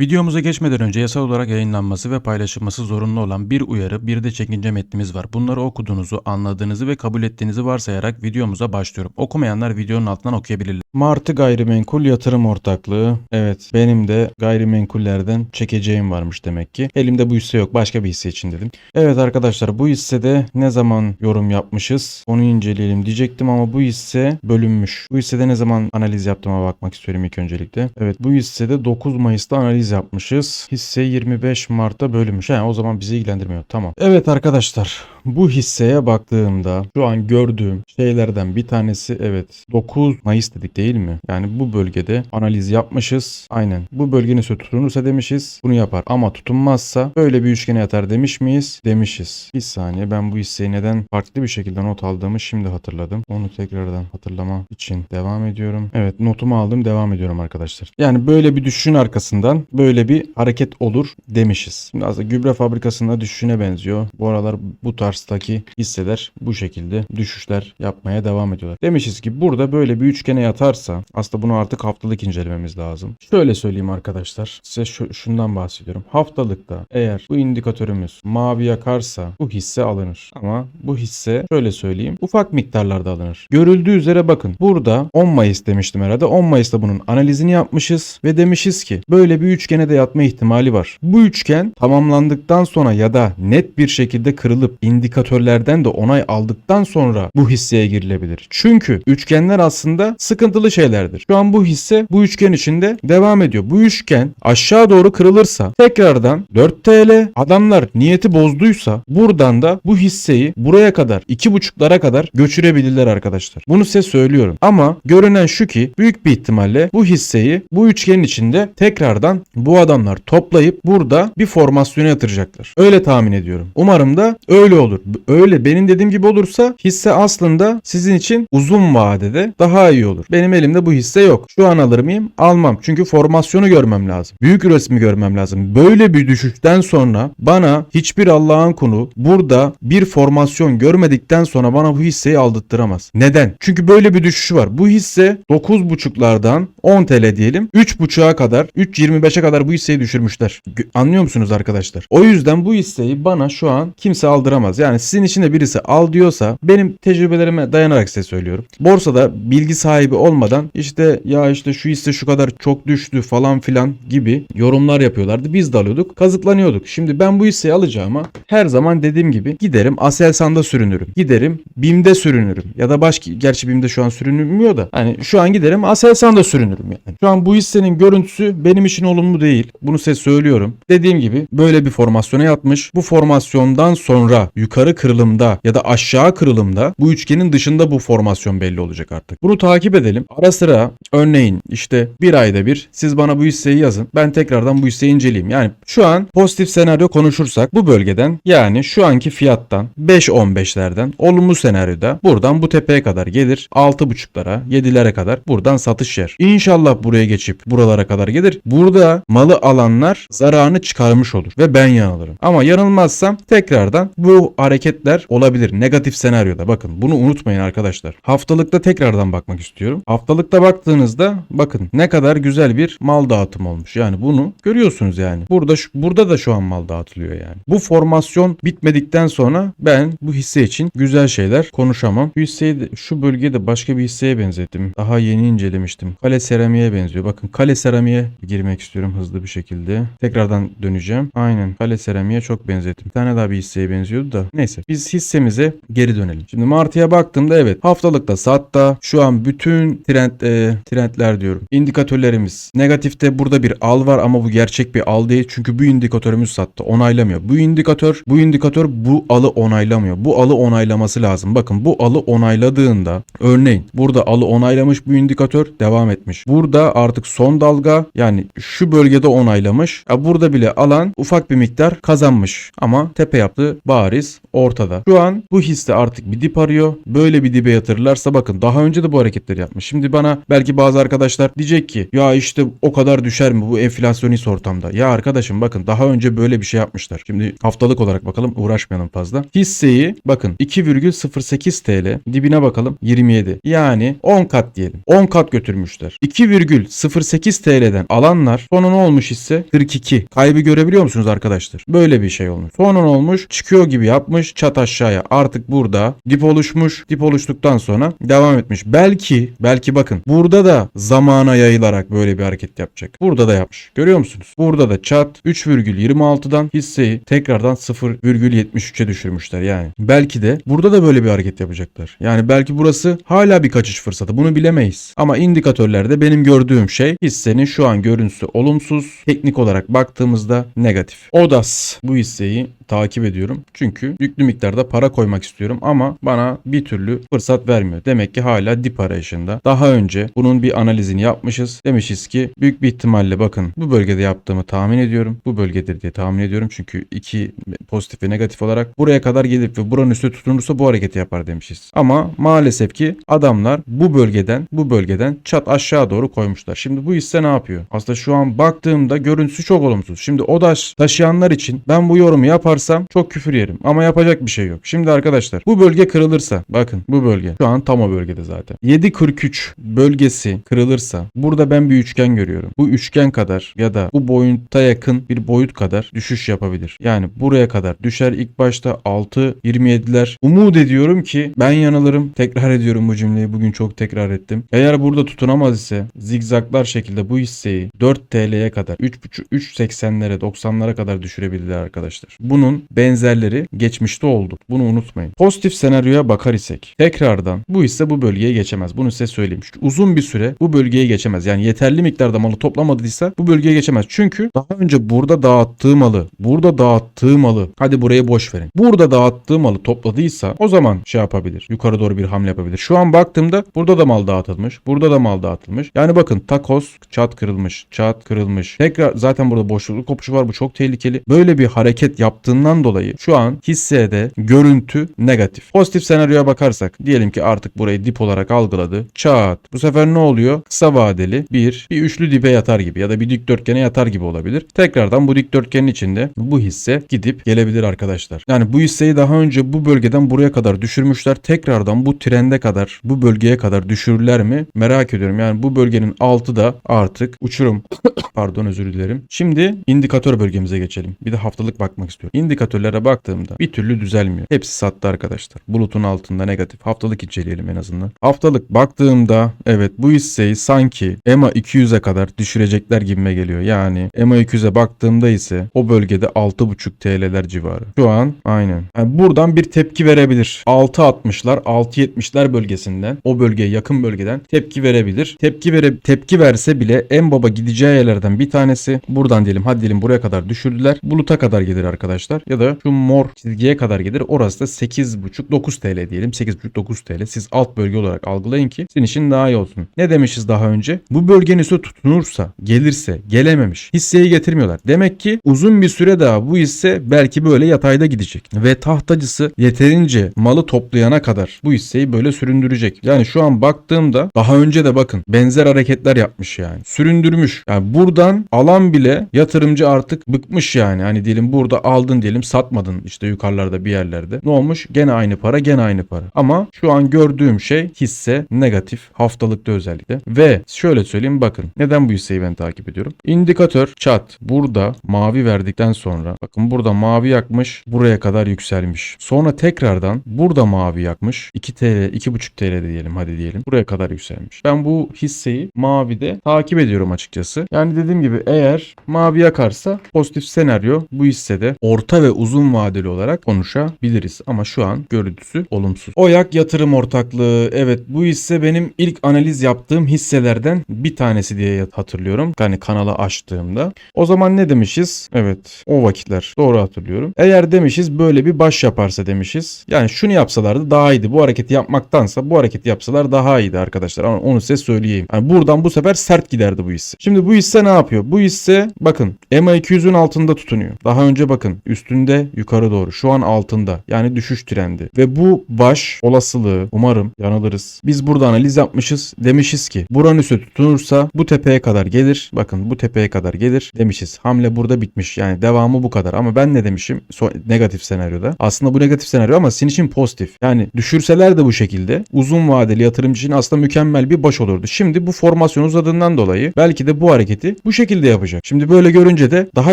Videomuza geçmeden önce yasal olarak yayınlanması ve paylaşılması zorunlu olan bir uyarı bir de çekince metnimiz var. Bunları okuduğunuzu, anladığınızı ve kabul ettiğinizi varsayarak videomuza başlıyorum. Okumayanlar videonun altından okuyabilirler. Martı Gayrimenkul Yatırım Ortaklığı. Evet benim de gayrimenkullerden çekeceğim varmış demek ki. Elimde bu hisse yok başka bir hisse için dedim. Evet arkadaşlar bu hissede ne zaman yorum yapmışız onu inceleyelim diyecektim ama bu hisse bölünmüş. Bu hissede ne zaman analiz yaptığıma bakmak istiyorum ilk öncelikle. Evet bu hissede 9 Mayıs'ta analiz yapmışız. Hisse 25 Mart'ta bölünmüş. He, o zaman bizi ilgilendirmiyor. Tamam. Evet arkadaşlar bu hisseye baktığımda şu an gördüğüm şeylerden bir tanesi evet 9 Mayıs dedik değil mi? Yani bu bölgede analiz yapmışız. Aynen. Bu bölge nasıl tutunursa demişiz. Bunu yapar. Ama tutunmazsa böyle bir üçgene yatar demiş miyiz? Demişiz. Bir saniye ben bu hisseyi neden farklı bir şekilde not aldığımı şimdi hatırladım. Onu tekrardan hatırlama için devam ediyorum. Evet notumu aldım devam ediyorum arkadaşlar. Yani böyle bir düşüşün arkasından böyle bir hareket olur demişiz. Şimdi aslında gübre fabrikasında düşüşüne benziyor. Bu aralar bu tarzdaki hisseler bu şekilde düşüşler yapmaya devam ediyorlar. Demişiz ki burada böyle bir üçgene yatarsa aslında bunu artık haftalık incelememiz lazım. Şöyle söyleyeyim arkadaşlar. Size şu, şundan bahsediyorum. Haftalıkta eğer bu indikatörümüz mavi yakarsa bu hisse alınır. Ama bu hisse şöyle söyleyeyim ufak miktarlarda alınır. Görüldüğü üzere bakın burada 10 Mayıs demiştim herhalde. 10 Mayıs'ta bunun analizini yapmışız ve demişiz ki böyle bir üçgene de yatma ihtimali var. Bu üçgen tamamlandıktan sonra ya da net bir şekilde kırılıp indikatörlerden de onay aldıktan sonra bu hisseye girilebilir. Çünkü üçgenler aslında sıkıntılı şeylerdir. Şu an bu hisse bu üçgen içinde devam ediyor. Bu üçgen aşağı doğru kırılırsa tekrardan 4 TL adamlar niyeti bozduysa buradan da bu hisseyi buraya kadar 2.5'lara kadar götürebilirler arkadaşlar. Bunu size söylüyorum. Ama görünen şu ki büyük bir ihtimalle bu hisseyi bu üçgenin içinde tekrardan bu adamlar toplayıp burada bir formasyona yatıracaklar. Öyle tahmin ediyorum. Umarım da öyle olur. Öyle benim dediğim gibi olursa hisse aslında sizin için uzun vadede daha iyi olur. Benim elimde bu hisse yok. Şu an alır mıyım? Almam. Çünkü formasyonu görmem lazım. Büyük resmi görmem lazım. Böyle bir düşüşten sonra bana hiçbir Allah'ın kulu burada bir formasyon görmedikten sonra bana bu hisseyi aldırttıramaz. Neden? Çünkü böyle bir düşüş var. Bu hisse 9.5'lardan 10 TL diyelim 3.5'a kadar 3.25'e kadar bu hisseyi düşürmüşler. Anlıyor musunuz arkadaşlar? O yüzden bu hisseyi bana şu an kimse aldıramaz. Yani sizin içinde birisi al diyorsa benim tecrübelerime dayanarak size söylüyorum. Borsada bilgi sahibi olmadan işte ya işte şu hisse şu kadar çok düştü falan filan gibi yorumlar yapıyorlardı. Biz de alıyorduk. Kazıklanıyorduk. Şimdi ben bu hisseyi alacağıma her zaman dediğim gibi giderim Aselsan'da sürünürüm. Giderim BİM'de sürünürüm. Ya da başka gerçi BİM'de şu an sürünülmüyor da. Hani şu an giderim Aselsan'da sürünürüm yani. Şu an bu hissenin görüntüsü benim için olumlu değil. Bunu size söylüyorum. Dediğim gibi böyle bir formasyona yatmış. Bu formasyondan sonra yukarı kırılımda ya da aşağı kırılımda bu üçgenin dışında bu formasyon belli olacak artık. Bunu takip edelim. Ara sıra örneğin işte bir ayda bir siz bana bu hisseyi yazın. Ben tekrardan bu hisseyi inceleyeyim. Yani şu an pozitif senaryo konuşursak bu bölgeden yani şu anki fiyattan 5-15'lerden olumlu senaryoda buradan bu tepeye kadar gelir. 6.5'lara 7'lere kadar buradan satış yer. İnşallah buraya geçip buralara kadar gelir. Burada malı alanlar zararını çıkarmış olur ve ben yanılırım. Ama yanılmazsam tekrardan bu hareketler olabilir. Negatif senaryoda bakın bunu unutmayın arkadaşlar. Haftalıkta tekrardan bakmak istiyorum. Haftalıkta baktığınızda bakın ne kadar güzel bir mal dağıtımı olmuş. Yani bunu görüyorsunuz yani. Burada burada da şu an mal dağıtılıyor yani. Bu formasyon bitmedikten sonra ben bu hisse için güzel şeyler konuşamam. Şu hisseyi de, şu bölgeyi de başka bir hisseye benzettim. Daha yeni incelemiştim. Kale seramiğe benziyor. Bakın kale seramiğe girmek istiyorum hızlı bir şekilde. Tekrardan döneceğim. Aynen kale seramiğe çok benzettim. Bir tane daha bir hisseye benziyordu da. Neyse biz hissemize geri dönelim. Şimdi Martı'ya baktığımda evet haftalıkta satta şu an bütün trend e, trendler diyorum. İndikatörlerimiz negatifte burada bir al var ama bu gerçek bir al değil. Çünkü bu indikatörümüz sattı. Onaylamıyor. Bu indikatör bu indikatör bu alı onaylamıyor. Bu alı onaylaması lazım. Bakın bu alı onayladığında örneğin burada alı onaylamış bu indikatör devam etmiş. Burada artık son dalga yani şu bölgede onaylamış. Ya burada bile alan ufak bir miktar kazanmış ama tepe yaptı bariz ortada. Şu an bu hisse artık bir dip arıyor. Böyle bir dibe yatırırlarsa bakın daha önce de bu hareketleri yapmış. Şimdi bana belki bazı arkadaşlar diyecek ki ya işte o kadar düşer mi bu enflasyonist ortamda? Ya arkadaşım bakın daha önce böyle bir şey yapmışlar. Şimdi haftalık olarak bakalım uğraşmayalım fazla. Hisseyi bakın 2,08 TL dibine bakalım 27. Yani 10 kat diyelim. 10 kat götürmüşler. 2,08 TL'den alanlar sonu ne olmuş hisse? 42. Kaybı görebiliyor musunuz arkadaşlar? Böyle bir şey olmuş. Sonu olmuş? Çıkıyor gibi yapmış çat aşağıya. Artık burada dip oluşmuş. Dip oluştuktan sonra devam etmiş. Belki belki bakın burada da zamana yayılarak böyle bir hareket yapacak. Burada da yapmış. Görüyor musunuz? Burada da çat 3,26'dan hisseyi tekrardan 0,73'e düşürmüşler yani. Belki de burada da böyle bir hareket yapacaklar. Yani belki burası hala bir kaçış fırsatı. Bunu bilemeyiz. Ama indikatörlerde benim gördüğüm şey hissenin şu an görüntüsü olumsuz. Teknik olarak baktığımızda negatif. ODAS bu hisseyi takip ediyorum. Çünkü yüklü miktarda para koymak istiyorum ama bana bir türlü fırsat vermiyor. Demek ki hala dip arayışında. Daha önce bunun bir analizini yapmışız. Demişiz ki büyük bir ihtimalle bakın bu bölgede yaptığımı tahmin ediyorum. Bu bölgedir diye tahmin ediyorum. Çünkü iki pozitif ve negatif olarak buraya kadar gelip ve buranın üstü tutunursa bu hareketi yapar demişiz. Ama maalesef ki adamlar bu bölgeden bu bölgeden çat aşağı doğru koymuşlar. Şimdi bu hisse ne yapıyor? Aslında şu an baktığımda görüntüsü çok olumsuz. Şimdi ODAŞ taşıyanlar için ben bu yorumu yaparsam çok küfür yerim. Ama yapacak bir şey yok. Şimdi arkadaşlar bu bölge kırılırsa bakın bu bölge şu an tam o bölgede zaten. 7.43 bölgesi kırılırsa burada ben bir üçgen görüyorum. Bu üçgen kadar ya da bu boyuta yakın bir boyut kadar düşüş yapabilir. Yani buraya kadar düşer ilk başta 6.27'ler. Umut ediyorum ki ben yanılırım. Tekrar ediyorum bu cümleyi. Bugün çok tekrar ettim. Eğer burada tutunamaz ise zigzaglar şekilde bu hisseyi 4 TL'ye kadar 3.5 3.80'lere 90'lara kadar düşürebilirler arkadaşlar. Bunun benzerleri geçmişte oldu. Bunu unutmayın. Pozitif senaryoya bakar isek tekrardan bu hisse bu bölgeye geçemez. Bunu size söyleyeyim. Çünkü uzun bir süre bu bölgeye geçemez. Yani yeterli miktarda malı toplamadıysa bu bölgeye geçemez. Çünkü daha önce burada dağıttığı malı, burada dağıttığı malı hadi buraya boş verin. Burada dağıttığı malı topladıysa o zaman şey yapabilir. Yukarı doğru bir hamle yapabilir. Şu an baktığımda burada da mal dağıtılmış. Burada da mal dağıtılmış. Yani bakın takos çat kırılmış. Çat kırılmış. Tekrar zaten burada boşluk kopuşu var. Bu çok tehlikeli. Böyle bir hareket yaptığından dolayı şu an hissede görüntü negatif. Pozitif senaryoya bakarsak diyelim ki artık burayı dip olarak algıladı. Çat. Bu sefer ne oluyor? Kısa vadeli bir, bir üçlü dibe yatar gibi ya da bir dikdörtgene yatar gibi olabilir. Tekrardan bu dikdörtgenin içinde bu hisse gidip gelebilir arkadaşlar. Yani bu hisseyi daha önce bu bölgeden buraya kadar düşürmüşler. Tekrardan bu trende kadar bu bölgeye kadar düşürürler mi? Merak ediyorum. Yani bu bölgenin altı da artık uçurum. Pardon özür dilerim. Şimdi indikatör bölgemize geçelim. Bir de haftalık bakmak istiyorum. İndikatörlere baktığımda bir türlü düzelmiyor. Hepsi sattı arkadaşlar. Bulutun altında negatif. Haftalık inceleyelim en azından. Haftalık baktığımda evet bu hisseyi sanki EMA 200'e kadar düşürecekler gibime geliyor. Yani EMA 200'e baktığımda ise o bölgede 6.5 TL'ler civarı. Şu an aynen. Yani buradan bir tepki verebilir. 6.60'lar 6.70'ler bölgesinden o bölgeye yakın bölgeden tepki verebilir. Tepki vere tepki verse bile en baba gideceği yerlerden bir tanesi buradan diyelim hadi diyelim buraya kadar düşürdüler. Buluta kadar gelir arkadaşlar. Ya da şu mor çizgiye kadar gelir. Orası da 8.5-9 TL diyelim. 8.5-9 TL. Siz alt bölge olarak algılayın ki sizin için daha iyi olsun. Ne demişiz daha önce? Bu bölgenin üstü tutunursa, gelirse, gelememiş. Hisseyi getirmiyorlar. Demek ki uzun bir süre daha bu hisse belki böyle yatayda gidecek. Ve tahtacısı yeterince malı toplayana kadar bu hisseyi böyle süründürecek. Yani şu an baktığımda daha önce de bakın benzer hareketler yapmış yani. Süründürmüş. Yani buradan alan bile yatırımcı artık bıkmış yani. Hani diyelim burada aldın diyelim satmadın işte yukarılarda bir yerlerde. Ne olmuş? Gene aynı para gene aynı para. Ama şu an gördüğüm şey hisse negatif haftalıkta özellikle. Ve şöyle söyleyeyim bakın. Neden bu hisseyi ben takip ediyorum? İndikatör çat burada mavi verdikten sonra bakın burada mavi yakmış buraya kadar yükselmiş. Sonra tekrardan burada mavi yakmış 2 TL 2,5 TL diyelim hadi diyelim. Buraya kadar yükselmiş. Ben bu hisseyi mavide takip ediyorum açıkçası. Yani dediğim gibi eğer mavi yakarsa pozitif senaryo bu hissede orta ve uzun vadeli olarak konuşabiliriz. Ama şu an görüntüsü olumsuz. Oyak yatırım ortaklığı. Evet bu hisse benim ilk analiz yaptığım hisselerden bir tanesi diye hatırlıyorum. Yani kanalı açtığımda. O zaman ne demişiz? Evet o vakitler doğru hatırlıyorum. Eğer demişiz böyle bir baş yaparsa demişiz. Yani şunu yapsalardı daha iyiydi. Bu hareketi yapmaktansa bu hareketi yapsalar daha iyiydi arkadaşlar. Ama onu size söyleyeyim. Yani buradan bu sefer sert giderdi bu hisse. Şimdi bu hisse ne yapıyor? Bu hisse bakın EMA 200'ün altında tutunuyor. Daha önce bakın üst üstünde yukarı doğru. Şu an altında. Yani düşüş trendi. Ve bu baş olasılığı umarım yanılırız. Biz burada analiz yapmışız. Demişiz ki buranın üstü tutunursa bu tepeye kadar gelir. Bakın bu tepeye kadar gelir demişiz. Hamle burada bitmiş. Yani devamı bu kadar. Ama ben ne demişim? So- negatif senaryoda. Aslında bu negatif senaryo ama sizin için pozitif. Yani düşürseler de bu şekilde uzun vadeli yatırımcı için aslında mükemmel bir baş olurdu. Şimdi bu formasyon uzadığından dolayı belki de bu hareketi bu şekilde yapacak. Şimdi böyle görünce de daha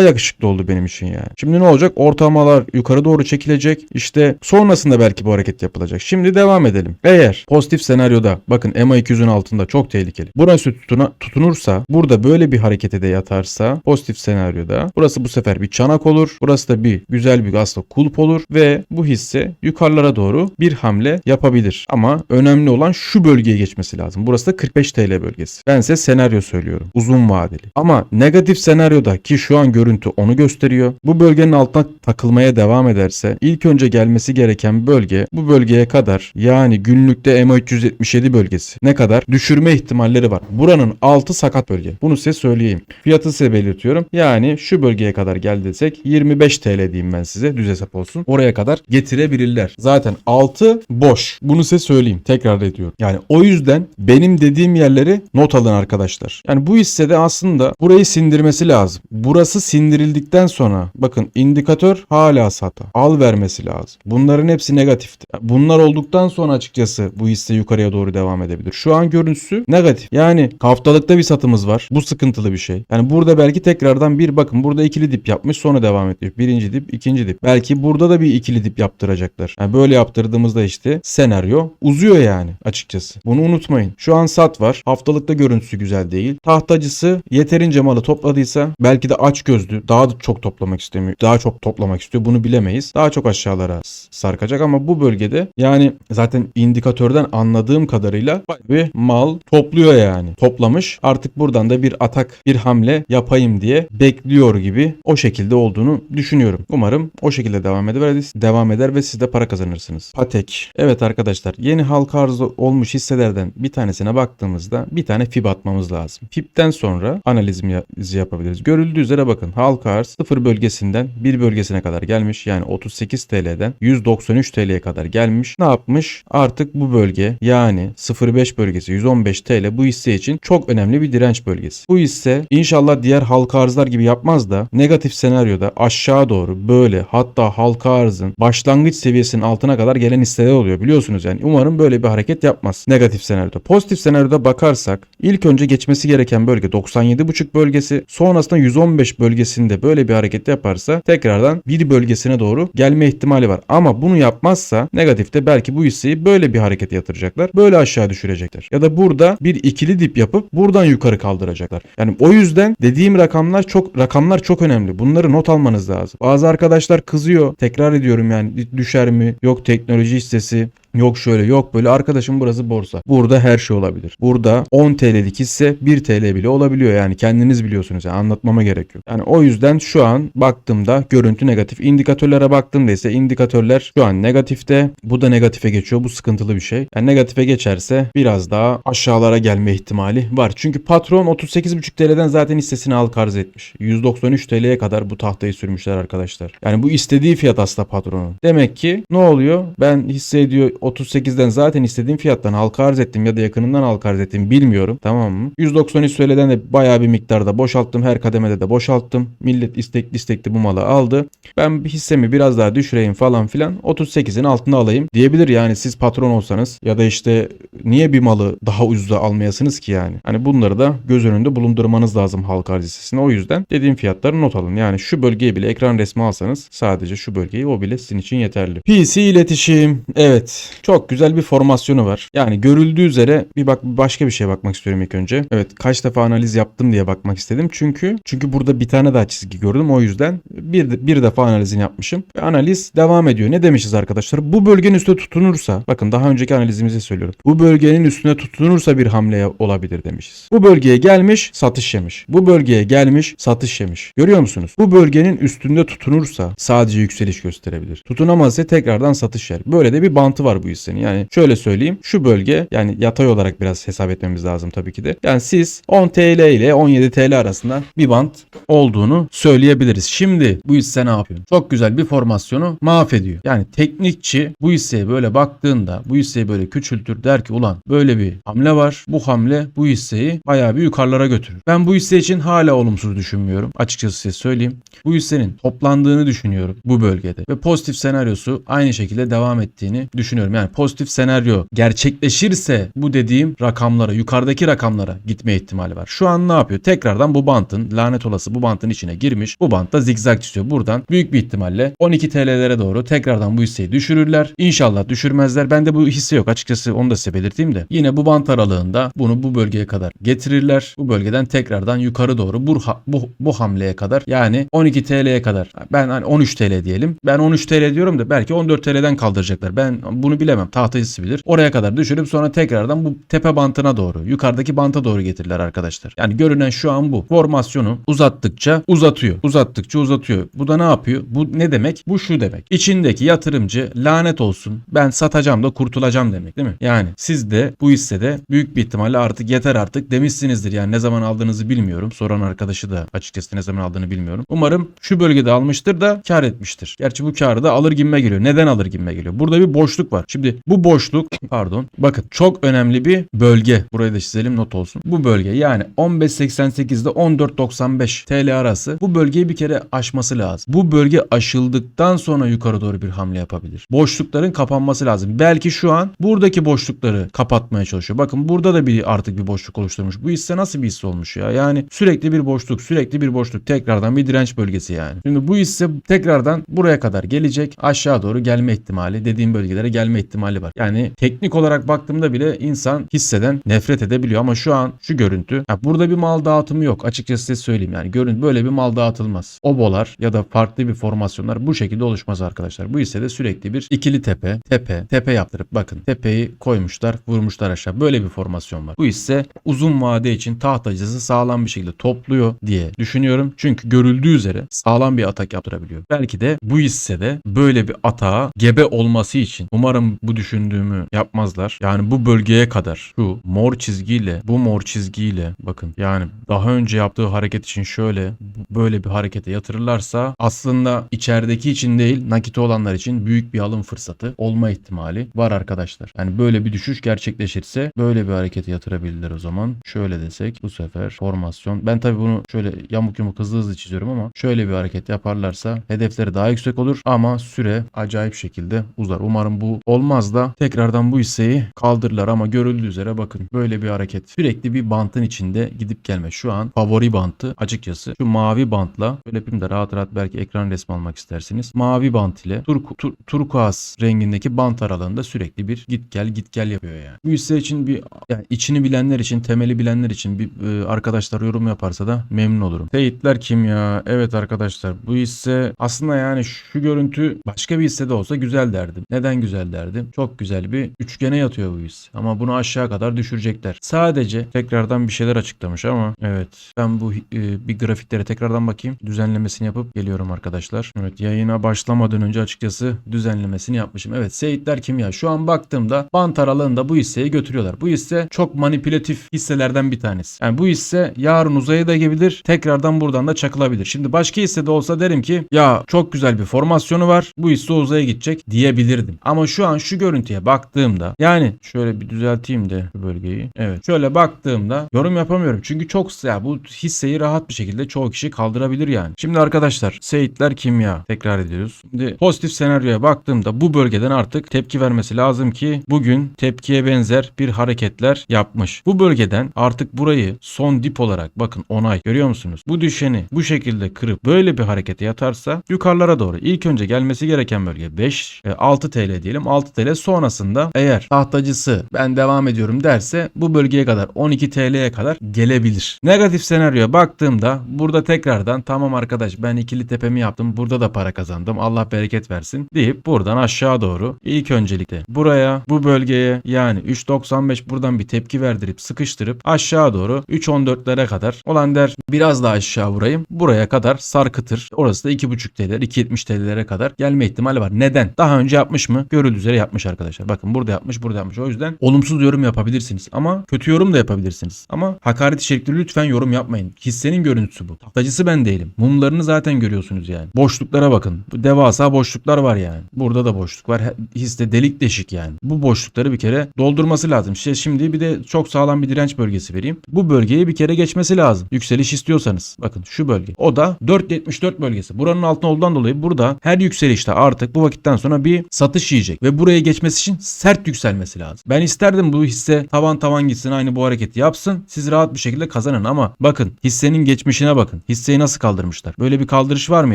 yakışıklı oldu benim için yani. Şimdi ne olacak? Ortalamalar yukarı doğru çekilecek. İşte sonrasında belki bu hareket yapılacak. Şimdi devam edelim. Eğer pozitif senaryoda bakın EMA 200'ün altında çok tehlikeli. Burası tutuna, tutunursa burada böyle bir harekete de yatarsa pozitif senaryoda burası bu sefer bir çanak olur. Burası da bir güzel bir aslında kulp olur ve bu hisse yukarılara doğru bir hamle yapabilir. Ama önemli olan şu bölgeye geçmesi lazım. Burası da 45 TL bölgesi. Ben size senaryo söylüyorum. Uzun vadeli. Ama negatif senaryoda ki şu an görüntü onu gösteriyor. Bu bölgenin altına takılmaya devam ederse ilk önce gelmesi gereken bölge bu bölgeye kadar yani günlükte EMA 377 bölgesi ne kadar düşürme ihtimalleri var. Buranın altı sakat bölge. Bunu size söyleyeyim. Fiyatı size belirtiyorum. Yani şu bölgeye kadar gel desek 25 TL diyeyim ben size düz hesap olsun. Oraya kadar getirebilirler. Zaten altı boş. Bunu size söyleyeyim. Tekrar ediyorum. Yani o yüzden benim dediğim yerleri not alın arkadaşlar. Yani bu hissede aslında burayı sindirmesi lazım. Burası sindirildikten sonra bakın indikatör hala sata. Al vermesi lazım. Bunların hepsi negatifti. Bunlar olduktan sonra açıkçası bu hisse yukarıya doğru devam edebilir. Şu an görüntüsü negatif. Yani haftalıkta bir satımız var. Bu sıkıntılı bir şey. Yani burada belki tekrardan bir bakın burada ikili dip yapmış sonra devam ediyor. Birinci dip, ikinci dip. Belki burada da bir ikili dip yaptıracaklar. Yani böyle yaptırdığımızda işte senaryo uzuyor yani açıkçası. Bunu unutmayın. Şu an sat var. Haftalıkta görüntüsü güzel değil. Tahtacısı yeterince malı topladıysa belki de aç gözlü daha da çok toplamak istemiyor. Daha çok toplamak istiyor. Bunu bilemeyiz. Daha çok aşağılara sarkacak ama bu bölgede yani zaten indikatörden anladığım kadarıyla bir mal topluyor yani. Toplamış. Artık buradan da bir atak, bir hamle yapayım diye bekliyor gibi o şekilde olduğunu düşünüyorum. Umarım o şekilde devam eder, devam eder ve siz de para kazanırsınız. Patek. Evet arkadaşlar yeni halka arz olmuş hisselerden bir tanesine baktığımızda bir tane FIB atmamız lazım. FIB'den sonra analizimizi yapabiliriz. Görüldüğü üzere bakın halka arz 0 bölgesinden 1 bölgesine kadar gelmiş. Yani 38 TL'den 193 TL'ye kadar gelmiş. Ne yapmış? Artık bu bölge yani 0.5 bölgesi 115 TL bu hisse için çok önemli bir direnç bölgesi. Bu hisse inşallah diğer halka arzlar gibi yapmaz da negatif senaryoda aşağı doğru böyle hatta halka arzın başlangıç seviyesinin altına kadar gelen hisseler oluyor biliyorsunuz yani. Umarım böyle bir hareket yapmaz negatif senaryoda. Pozitif senaryoda bakarsak ilk önce geçmesi gereken bölge 97,5 bölgesi sonrasında 115 bölgesinde böyle bir hareket yaparsa tekrardan bir bölgesine doğru gelme ihtimali var. Ama bunu yapmazsa negatifte belki bu hisseyi böyle bir hareket yatıracaklar. Böyle aşağı düşürecekler. Ya da burada bir ikili dip yapıp buradan yukarı kaldıracaklar. Yani o yüzden dediğim rakamlar çok rakamlar çok önemli. Bunları not almanız lazım. Bazı arkadaşlar kızıyor. Tekrar ediyorum yani düşer mi? Yok teknoloji hissesi. Yok şöyle yok böyle arkadaşım burası borsa. Burada her şey olabilir. Burada 10 TL'lik hisse 1 TL bile olabiliyor yani kendiniz biliyorsunuz yani anlatmama gerek yok. Yani o yüzden şu an baktığımda görüntü negatif. İndikatörlere baktığımda ise indikatörler şu an negatifte. Bu da negatife geçiyor. Bu sıkıntılı bir şey. Yani negatife geçerse biraz daha aşağılara gelme ihtimali var. Çünkü patron 38,5 TL'den zaten hissesini al karz etmiş. 193 TL'ye kadar bu tahtayı sürmüşler arkadaşlar. Yani bu istediği fiyat aslında patronun. Demek ki ne oluyor? Ben hisse diyor 38'den zaten istediğim fiyattan halka arz ettim ya da yakınından halka arz ettim bilmiyorum tamam mı? 193 TL'den de bayağı bir miktarda boşalttım. Her kademede de boşalttım. Millet istekli istekli bu malı aldı. Ben hissemi biraz daha düşüreyim falan filan 38'in altına alayım diyebilir yani siz patron olsanız ya da işte niye bir malı daha ucuza almayasınız ki yani? Hani bunları da göz önünde bulundurmanız lazım halka arz hissesine. O yüzden dediğim fiyatları not alın. Yani şu bölgeyi bile ekran resmi alsanız sadece şu bölgeyi o bile sizin için yeterli. PC iletişim. Evet. Çok güzel bir formasyonu var. Yani görüldüğü üzere bir bak başka bir şeye bakmak istiyorum ilk önce. Evet kaç defa analiz yaptım diye bakmak istedim. Çünkü çünkü burada bir tane daha çizgi gördüm. O yüzden bir, bir defa analizini yapmışım. Ve analiz devam ediyor. Ne demişiz arkadaşlar? Bu bölgenin üstüne tutunursa bakın daha önceki analizimizi söylüyorum. Bu bölgenin üstüne tutunursa bir hamle olabilir demişiz. Bu bölgeye gelmiş satış yemiş. Bu bölgeye gelmiş satış yemiş. Görüyor musunuz? Bu bölgenin üstünde tutunursa sadece yükseliş gösterebilir. Tutunamazsa tekrardan satış yer. Böyle de bir bantı var bu bu hissenin. Yani şöyle söyleyeyim şu bölge yani yatay olarak biraz hesap etmemiz lazım tabii ki de. Yani siz 10 TL ile 17 TL arasında bir bant olduğunu söyleyebiliriz. Şimdi bu hisse ne yapıyor? Çok güzel bir formasyonu mahvediyor. Yani teknikçi bu hisseye böyle baktığında bu hisseyi böyle küçültür der ki ulan böyle bir hamle var. Bu hamle bu hisseyi bayağı bir yukarılara götürür. Ben bu hisse için hala olumsuz düşünmüyorum. Açıkçası size söyleyeyim. Bu hissenin toplandığını düşünüyorum bu bölgede. Ve pozitif senaryosu aynı şekilde devam ettiğini düşünüyorum. Yani pozitif senaryo gerçekleşirse bu dediğim rakamlara, yukarıdaki rakamlara gitme ihtimali var. Şu an ne yapıyor? Tekrardan bu bantın, lanet olası bu bantın içine girmiş. Bu bantta zigzag çiziyor. Buradan büyük bir ihtimalle 12 TL'lere doğru tekrardan bu hisseyi düşürürler. İnşallah düşürmezler. Bende bu hisse yok. Açıkçası onu da size belirteyim de. Yine bu bant aralığında bunu bu bölgeye kadar getirirler. Bu bölgeden tekrardan yukarı doğru bu, bu, bu hamleye kadar yani 12 TL'ye kadar. Ben hani 13 TL diyelim. Ben 13 TL diyorum da belki 14 TL'den kaldıracaklar. Ben bunu bilemem. Tahtacısı bilir. Oraya kadar düşürüp sonra tekrardan bu tepe bantına doğru, yukarıdaki banta doğru getirirler arkadaşlar. Yani görünen şu an bu. Formasyonu uzattıkça uzatıyor. Uzattıkça uzatıyor. Bu da ne yapıyor? Bu ne demek? Bu şu demek. İçindeki yatırımcı lanet olsun. Ben satacağım da kurtulacağım demek değil mi? Yani siz de bu hissede büyük bir ihtimalle artık yeter artık demişsinizdir. Yani ne zaman aldığınızı bilmiyorum. Soran arkadaşı da açıkçası ne zaman aldığını bilmiyorum. Umarım şu bölgede almıştır da kar etmiştir. Gerçi bu karı da alır gibime geliyor. Neden alır gibime geliyor? Burada bir boşluk var. Şimdi bu boşluk pardon bakın çok önemli bir bölge. Burayı da çizelim not olsun. Bu bölge yani 15.88 ile 14.95 TL arası bu bölgeyi bir kere aşması lazım. Bu bölge aşıldıktan sonra yukarı doğru bir hamle yapabilir. Boşlukların kapanması lazım. Belki şu an buradaki boşlukları kapatmaya çalışıyor. Bakın burada da bir artık bir boşluk oluşturmuş. Bu hisse nasıl bir hisse olmuş ya? Yani sürekli bir boşluk, sürekli bir boşluk. Tekrardan bir direnç bölgesi yani. Şimdi bu hisse tekrardan buraya kadar gelecek. Aşağı doğru gelme ihtimali, dediğim bölgelere gelme ihtimali var. Yani teknik olarak baktığımda bile insan hisseden nefret edebiliyor ama şu an şu görüntü ya burada bir mal dağıtımı yok. Açıkçası size söyleyeyim yani görüntü böyle bir mal dağıtılmaz. Obolar ya da farklı bir formasyonlar bu şekilde oluşmaz arkadaşlar. Bu hissede sürekli bir ikili tepe, tepe, tepe yaptırıp bakın tepeyi koymuşlar, vurmuşlar aşağı. Böyle bir formasyon var. Bu hisse uzun vade için tahtacısı sağlam bir şekilde topluyor diye düşünüyorum. Çünkü görüldüğü üzere sağlam bir atak yaptırabiliyor. Belki de bu hissede böyle bir atağa gebe olması için umarım bu düşündüğümü yapmazlar. Yani bu bölgeye kadar şu mor çizgiyle bu mor çizgiyle bakın yani daha önce yaptığı hareket için şöyle böyle bir harekete yatırırlarsa aslında içerideki için değil nakiti olanlar için büyük bir alım fırsatı olma ihtimali var arkadaşlar. Yani böyle bir düşüş gerçekleşirse böyle bir harekete yatırabilirler o zaman. Şöyle desek bu sefer formasyon. Ben tabii bunu şöyle yamuk yumuk hızlı hızlı çiziyorum ama şöyle bir hareket yaparlarsa hedefleri daha yüksek olur ama süre acayip şekilde uzar. Umarım bu olmaz da tekrardan bu hisseyi kaldırırlar ama görüldüğü üzere bakın böyle bir hareket. Sürekli bir bantın içinde gidip gelme. Şu an favori bantı açıkçası şu mavi bantla böyle yapayım da rahat rahat belki ekran resmi almak istersiniz. Mavi bant ile turku, tur, turkuaz rengindeki bant aralığında sürekli bir git gel git gel yapıyor yani. Bu hisse için bir yani içini bilenler için temeli bilenler için bir e, arkadaşlar yorum yaparsa da memnun olurum. Teyitler kim ya? Evet arkadaşlar bu hisse aslında yani şu görüntü başka bir hissede olsa güzel derdim. Neden güzel derdim? Çok güzel bir üçgene yatıyor bu hisse. Ama bunu aşağı kadar düşürecekler. Sadece tekrardan bir şeyler açıklamış ama evet ben bu e, bir grafiklere tekrardan bakayım. Düzenlemesini yapıp geliyorum arkadaşlar. Evet yayına başlamadan önce açıkçası düzenlemesini yapmışım. Evet Seyitler kim ya? Şu an baktığımda bant aralığında bu hisseyi götürüyorlar. Bu hisse çok manipülatif hisselerden bir tanesi. Yani bu hisse yarın uzaya da gidebilir. Tekrardan buradan da çakılabilir. Şimdi başka hissede olsa derim ki ya çok güzel bir formasyonu var. Bu hisse uzaya gidecek diyebilirdim. Ama şu an şu görüntüye baktığımda yani şöyle bir düzelteyim de bu bölgeyi. Evet. Şöyle baktığımda yorum yapamıyorum. Çünkü çok ya bu hisseyi rahat bir şekilde çoğu kişi kaldırabilir yani. Şimdi arkadaşlar Seyitler kimya tekrar ediyoruz. Şimdi pozitif senaryoya baktığımda bu bölgeden artık tepki vermesi lazım ki bugün tepkiye benzer bir hareketler yapmış. Bu bölgeden artık burayı son dip olarak bakın onay görüyor musunuz? Bu düşeni bu şekilde kırıp böyle bir harekete yatarsa yukarılara doğru ilk önce gelmesi gereken bölge 5 e, 6 TL diyelim 6 TL sonrasında eğer tahtacısı ben devam ediyorum derse bu bölgeye kadar 12 TL'ye kadar gelebilir. Negatif senaryoya baktığımda burada tekrardan tamam arkadaş ben ikili tepemi yaptım burada da para kazandım Allah bereket versin deyip buradan aşağı doğru ilk öncelikle buraya bu bölgeye yani 3.95 buradan bir tepki verdirip sıkıştırıp aşağı doğru 3.14'lere kadar olan der biraz daha aşağı vurayım buraya kadar sarkıtır. Orası da 2.5 TL 2.70 TL'lere kadar gelme ihtimali var. Neden? Daha önce yapmış mı? Görüldüğü üzere yapmış arkadaşlar. Bakın burada yapmış, burada yapmış. O yüzden olumsuz yorum yapabilirsiniz ama kötü yorum da yapabilirsiniz. Ama hakaret içerikli lütfen yorum yapmayın. Hissenin görüntüsü bu. Tahtacısı ben değilim. Mumlarını zaten görüyorsunuz yani. Boşluklara bakın. Devasa boşluklar var yani. Burada da boşluk var. Hisse delik deşik yani. Bu boşlukları bir kere doldurması lazım. İşte şimdi bir de çok sağlam bir direnç bölgesi vereyim. Bu bölgeyi bir kere geçmesi lazım. Yükseliş istiyorsanız. Bakın şu bölge. O da 4.74 bölgesi. Buranın altında olduğundan dolayı burada her yükselişte artık bu vakitten sonra bir satış yiyecek. Ve buraya geçmesi için sert yükselmesi lazım. Ben isterdim bu hisse tavan tavan gitsin aynı bu hareketi yapsın. Siz rahat bir şekilde kazanın ama bakın hissenin geçmişine bakın. Hisseyi nasıl kaldırmışlar? Böyle bir kaldırış var mı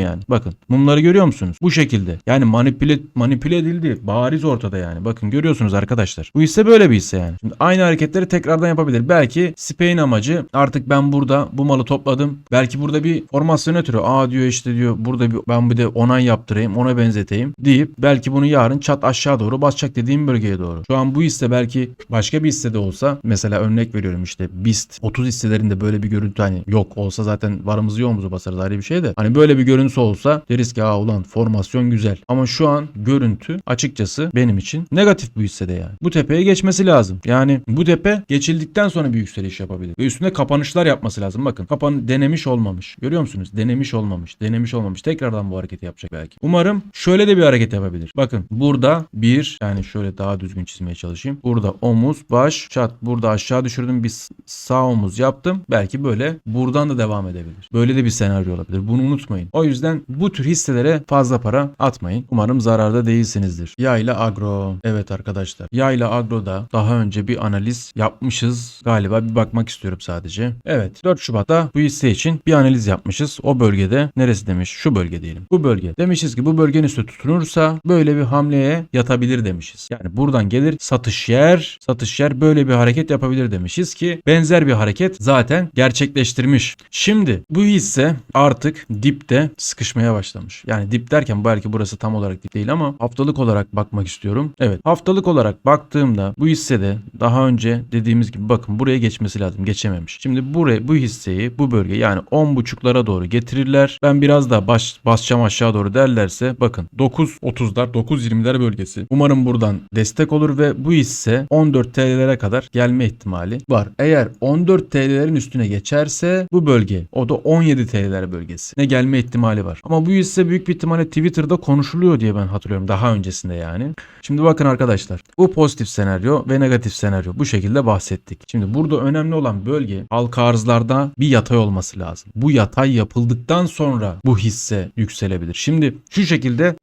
yani? Bakın mumları görüyor musunuz? Bu şekilde. Yani manipüle manipüle edildi. Bariz ortada yani. Bakın görüyorsunuz arkadaşlar. Bu hisse böyle bir hisse yani. Şimdi aynı hareketleri tekrardan yapabilir. Belki Spain amacı artık ben burada bu malı topladım. Belki burada bir formasyon ötürü. Aa diyor işte diyor burada bir ben bir de onay yaptırayım ona benzeteyim deyip belki bunu yarın çat aşağı doğru basacak dediğim bölgeye doğru. Şu an bu hisse belki başka bir hissede olsa mesela örnek veriyorum işte BIST 30 hisselerinde böyle bir görüntü hani yok olsa zaten varımızı yoğumuzu basarız ayrı bir şey de. Hani böyle bir görüntüsü olsa deriz ki aa ulan formasyon güzel. Ama şu an görüntü açıkçası benim için negatif bu hissede yani. Bu tepeye geçmesi lazım. Yani bu tepe geçildikten sonra bir yükseliş yapabilir. Ve üstünde kapanışlar yapması lazım. Bakın kapan denemiş olmamış. Görüyor musunuz? Denemiş olmamış. Denemiş olmamış. Tekrardan bu hareketi yapacak belki. Umarım şöyle de bir hareket yapabilir. Bakın burada bir yani şöyle daha düzgün çizmeye çalışayım. Burada omuz, baş, çat. Burada aşağı düşürdüm. Bir sağ omuz yaptım. Belki böyle buradan da devam edebilir. Böyle de bir senaryo olabilir. Bunu unutmayın. O yüzden bu tür hisselere fazla para atmayın. Umarım zararda değilsinizdir. Yayla Agro. Evet arkadaşlar. Yayla Agro'da daha önce bir analiz yapmışız. Galiba bir bakmak istiyorum sadece. Evet. 4 Şubat'ta bu hisse için bir analiz yapmışız. O bölgede neresi demiş? Şu bölge diyelim. Bu bölge. Demişiz ki bu bölgenin üstü tutunursa böyle bir hamleye yatabilir demişiz. Yani buradan gelir satış yer, satış yer böyle bir hareket yapabilir demişiz ki benzer bir hareket zaten gerçekleştirmiş. Şimdi bu hisse artık dipte sıkışmaya başlamış. Yani dip derken belki burası tam olarak dip değil ama haftalık olarak bakmak istiyorum. Evet haftalık olarak baktığımda bu hissede daha önce dediğimiz gibi bakın buraya geçmesi lazım. Geçememiş. Şimdi buraya bu hisseyi bu bölge yani 10.5'lara doğru getirirler. Ben biraz daha baş, basacağım aşağı doğru derlerse bakın 9.30'lar 9.20'ler bölgesi. Umarım buradan destek olur ve bu hisse 14 TL'lere kadar gelme ihtimali var. Eğer 14 TL'lerin üstüne geçerse bu bölge o da 17 TL'ler bölgesi. Ne gelme ihtimali var. Ama bu hisse büyük bir ihtimalle Twitter'da konuşuluyor diye ben hatırlıyorum daha öncesinde yani. Şimdi bakın arkadaşlar bu pozitif senaryo ve negatif senaryo bu şekilde bahsettik. Şimdi burada önemli olan bölge halka arzlarda bir yatay olması lazım. Bu yatay yapıldıktan sonra bu hisse yükselebilir. Şimdi şu şekilde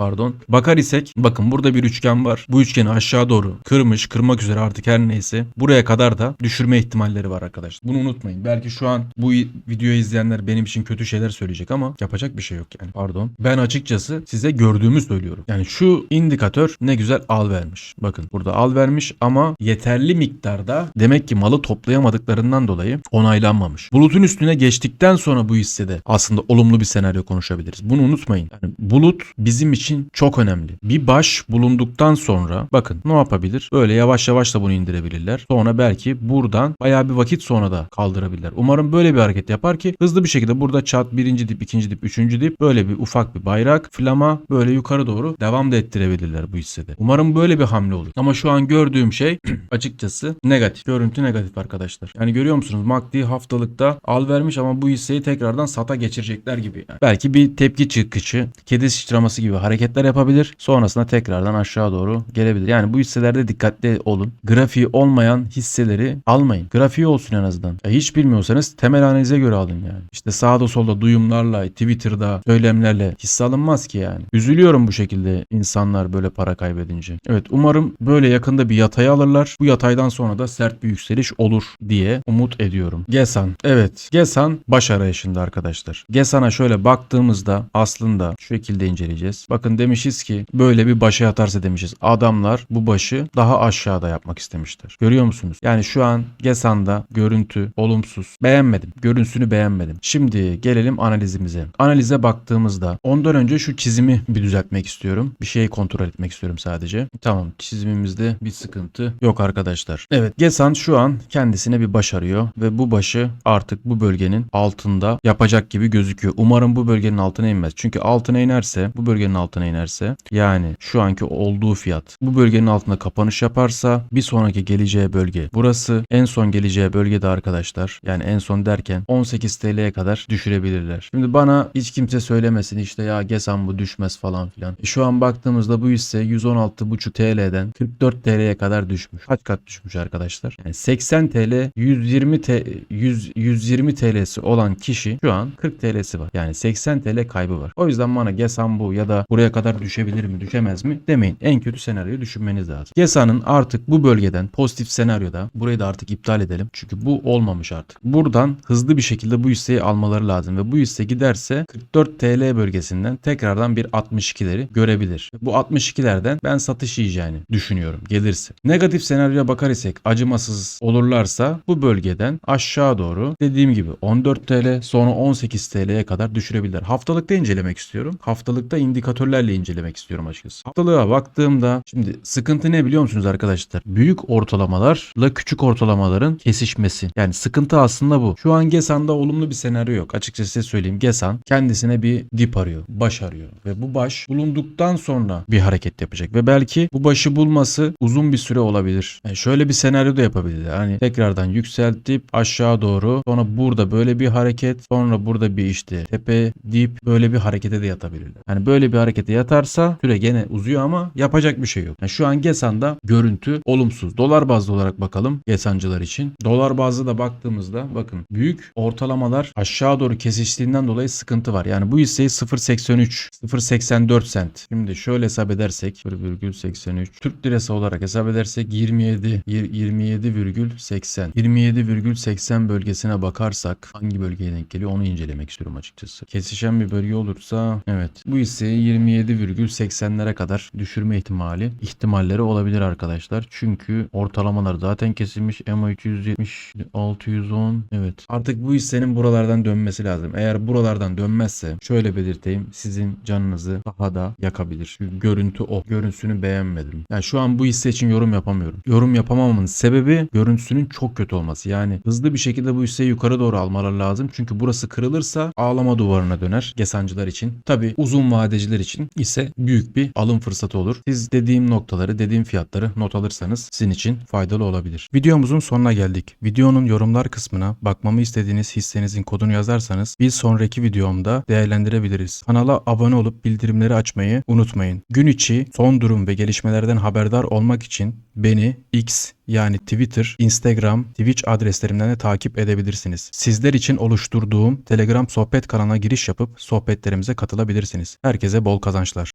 pardon bakar isek bakın burada bir üçgen var. Bu üçgeni aşağı doğru kırmış kırmak üzere artık her neyse buraya kadar da düşürme ihtimalleri var arkadaşlar. Bunu unutmayın. Belki şu an bu videoyu izleyenler benim için kötü şeyler söyleyecek ama yapacak bir şey yok yani pardon. Ben açıkçası size gördüğümü söylüyorum. Yani şu indikatör ne güzel al vermiş. Bakın burada al vermiş ama yeterli miktarda demek ki malı toplayamadıklarından dolayı onaylanmamış. Bulutun üstüne geçtikten sonra bu hissede aslında olumlu bir senaryo konuşabiliriz. Bunu unutmayın. Yani bulut bizim için çok önemli. Bir baş bulunduktan sonra bakın ne yapabilir? Böyle yavaş yavaş da bunu indirebilirler. Sonra belki buradan bayağı bir vakit sonra da kaldırabilirler. Umarım böyle bir hareket yapar ki hızlı bir şekilde burada çat birinci dip, ikinci dip, üçüncü dip böyle bir ufak bir bayrak, flama böyle yukarı doğru devam da ettirebilirler bu hissede. Umarım böyle bir hamle olur. Ama şu an gördüğüm şey açıkçası negatif. Görüntü negatif arkadaşlar. Yani görüyor musunuz? MACD haftalıkta al vermiş ama bu hisseyi tekrardan sata geçirecekler gibi. Yani. Belki bir tepki çıkışı, kedi sıçraması gibi hareketler yapabilir. Sonrasında tekrardan aşağı doğru gelebilir. Yani bu hisselerde dikkatli olun. Grafiği olmayan hisseleri almayın. Grafiği olsun en azından. Ya hiç bilmiyorsanız temel analize göre alın yani. İşte sağda solda duyumlarla, Twitter'da söylemlerle hisse alınmaz ki yani. Üzülüyorum bu şekilde insanlar böyle para kaybedince. Evet umarım böyle yakında bir yataya alırlar. Bu yataydan sonra da sert bir yükseliş olur diye umut ediyorum. Gesan. Evet. Gesan baş arayışında arkadaşlar. Gesan'a şöyle baktığımızda aslında şu şekilde inceleyeceğiz. Bakın demişiz ki böyle bir başa yatarsa demişiz. Adamlar bu başı daha aşağıda yapmak istemişler. Görüyor musunuz? Yani şu an Gesan'da görüntü olumsuz. Beğenmedim. Görüntüsünü beğenmedim. Şimdi gelelim analizimize. Analize baktığımızda ondan önce şu çizimi bir düzeltmek istiyorum. Bir şeyi kontrol etmek istiyorum sadece. Tamam çizimimizde bir sıkıntı yok arkadaşlar. Evet Gesan şu an kendisine bir baş arıyor ve bu başı artık bu bölgenin altında yapacak gibi gözüküyor. Umarım bu bölgenin altına inmez. Çünkü altına inerse bu bölgenin altına altına inerse yani şu anki olduğu fiyat bu bölgenin altında kapanış yaparsa bir sonraki geleceği bölge burası en son geleceği bölgede arkadaşlar yani en son derken 18 TL'ye kadar düşürebilirler. Şimdi bana hiç kimse söylemesin işte ya Gesan bu düşmez falan filan. E şu an baktığımızda bu hisse 116,5 TL'den 44 TL'ye kadar düşmüş. Kaç kat düşmüş arkadaşlar? Yani 80 TL 120 T 100 120 TL'si olan kişi şu an 40 TL'si var. Yani 80 TL kaybı var. O yüzden bana Gesan bu ya da buraya kadar düşebilir mi düşemez mi demeyin. En kötü senaryoyu düşünmeniz lazım. Gesa'nın artık bu bölgeden pozitif senaryoda burayı da artık iptal edelim. Çünkü bu olmamış artık. Buradan hızlı bir şekilde bu hisseyi almaları lazım ve bu hisse giderse 44 TL bölgesinden tekrardan bir 62'leri görebilir. Bu 62'lerden ben satış yiyeceğini düşünüyorum gelirse. Negatif senaryoya bakar isek acımasız olurlarsa bu bölgeden aşağı doğru dediğim gibi 14 TL sonra 18 TL'ye kadar düşürebilirler. Haftalıkta incelemek istiyorum. Haftalıkta indikatörlerle incelemek istiyorum açıkçası. Haftalığa baktığımda şimdi sıkıntı ne biliyor musunuz arkadaşlar? Büyük ortalamalarla küçük ortalamaların kesişmesi. Yani sıkıntı aslında bu. Şu an Gesan'da olumlu bir senaryo yok. Açıkçası size söyleyeyim. Gesan kendisine bir dip arıyor. Baş arıyor. Ve bu baş bulunduktan sonra bir hareket yapacak. Ve belki bu başı bulması uzun bir süre olabilir. Yani şöyle bir senaryo da yapabilir. Hani tekrardan yükseltip aşağı doğru sonra burada böyle bir hareket sonra burada bir işte tepe dip böyle bir harekete de yatabilirler. Hani böyle bir harekete yatarsa süre gene uzuyor ama yapacak bir şey yok. Yani şu an Gesan'da görüntü olumsuz. Dolar bazlı olarak bakalım Gesancılar için. Dolar bazlı da baktığımızda bakın büyük ortalamalar aşağı doğru kesiştiğinden dolayı sıkıntı var. Yani bu hisseyi 0.83 0.84 sent. Şimdi şöyle hesap edersek 0,83 Türk lirası olarak hesap edersek 27 27,80 27,80 bölgesine bakarsak hangi bölgeye denk geliyor onu incelemek istiyorum açıkçası. Kesişen bir bölge olursa evet bu hisseyi 27,80'lere kadar düşürme ihtimali ihtimalleri olabilir arkadaşlar. Çünkü ortalamalar zaten kesilmiş. EMA 370 610 evet. Artık bu hissenin buralardan dönmesi lazım. Eğer buralardan dönmezse şöyle belirteyim sizin canınızı daha da yakabilir. Çünkü görüntü o. Görüntüsünü beğenmedim. Yani şu an bu hisse için yorum yapamıyorum. Yorum yapamamamın sebebi görüntüsünün çok kötü olması. Yani hızlı bir şekilde bu hisseyi yukarı doğru almaları lazım. Çünkü burası kırılırsa ağlama duvarına döner gesancılar için. Tabi uzun vadeciler için ise büyük bir alım fırsatı olur. Siz dediğim noktaları, dediğim fiyatları not alırsanız sizin için faydalı olabilir. Videomuzun sonuna geldik. Videonun yorumlar kısmına bakmamı istediğiniz hissenizin kodunu yazarsanız bir sonraki videomda değerlendirebiliriz. Kanala abone olup bildirimleri açmayı unutmayın. Gün içi son durum ve gelişmelerden haberdar olmak için beni X yani Twitter, Instagram, Twitch adreslerimden de takip edebilirsiniz. Sizler için oluşturduğum Telegram sohbet kanalına giriş yapıp sohbetlerimize katılabilirsiniz. Herkese bol kazançlar.